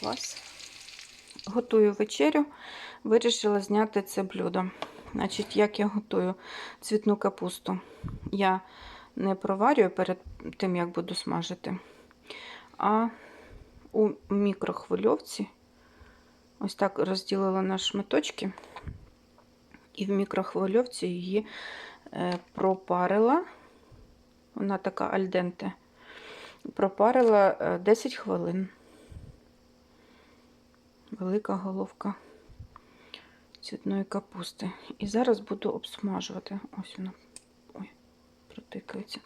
Клас. Готую вечерю. Вирішила зняти це блюдо. Значить, як я готую цвітну капусту. Я не проварюю перед тим, як буду смажити, а у мікрохвильовці ось так розділила на шматочки, і в мікрохвильовці її е, пропарила. Вона така альденте. Пропарила е, 10 хвилин. Велика головка цвітної капусти. І зараз буду обсмажувати. Ось вона. Ой, протикається.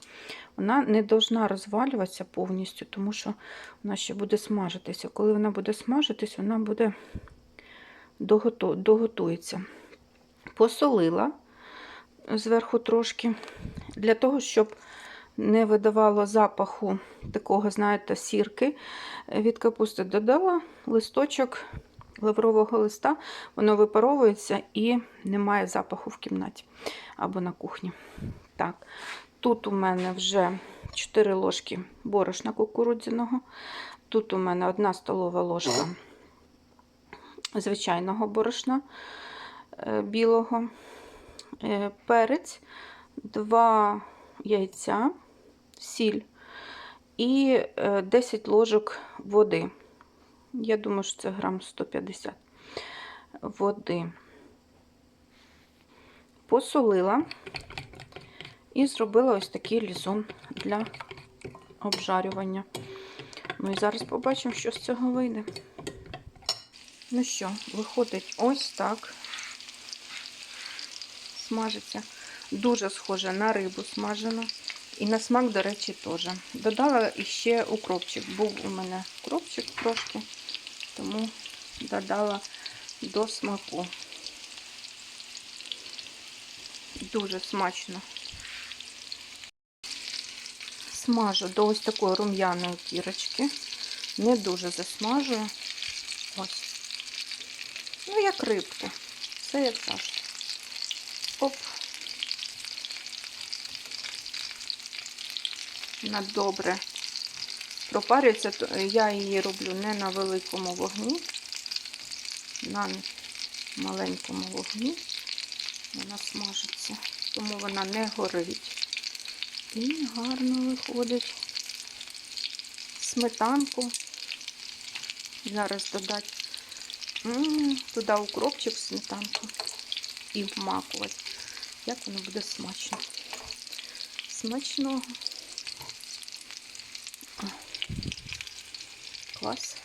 Вона не должна розвалюватися повністю, тому що вона ще буде смажитися. Коли вона буде смажитись, вона буде доготу... доготується. Посолила зверху трошки, для того, щоб не видавало запаху такого, знаєте, сірки від капусти, додала листочок лаврового листа, воно випаровується і немає запаху в кімнаті або на кухні. Так, тут у мене вже 4 ложки борошна кукурудзяного. Тут у мене 1 столова ложка звичайного борошна е, білого, е, перець, 2 яйця, сіль і е, 10 ложок води. Я думаю, що це грам 150 води. Посолила і зробила ось такий лізун для обжарювання. Ну і зараз побачимо, що з цього вийде. Ну що, виходить ось так. Смажиться. Дуже схоже на рибу смажену. І на смак, до речі, теж. Додала іще укропчик. Був у мене укропчик трошки, тому додала до смаку. Дуже смачно. Смажу до ось такої рум'яної кірочки. Не дуже засмажую. Ось. Ну, як рибку. Це як завжди. Оп. Вона добре пропарюється. То Я її роблю не на великому вогні, на маленькому вогні. Вона смажиться, тому вона не горить. І гарно виходить сметанку. Зараз додати туди укропчик, сметанку і вмакувати. Як воно буде смачно. Смачного. О, Клас.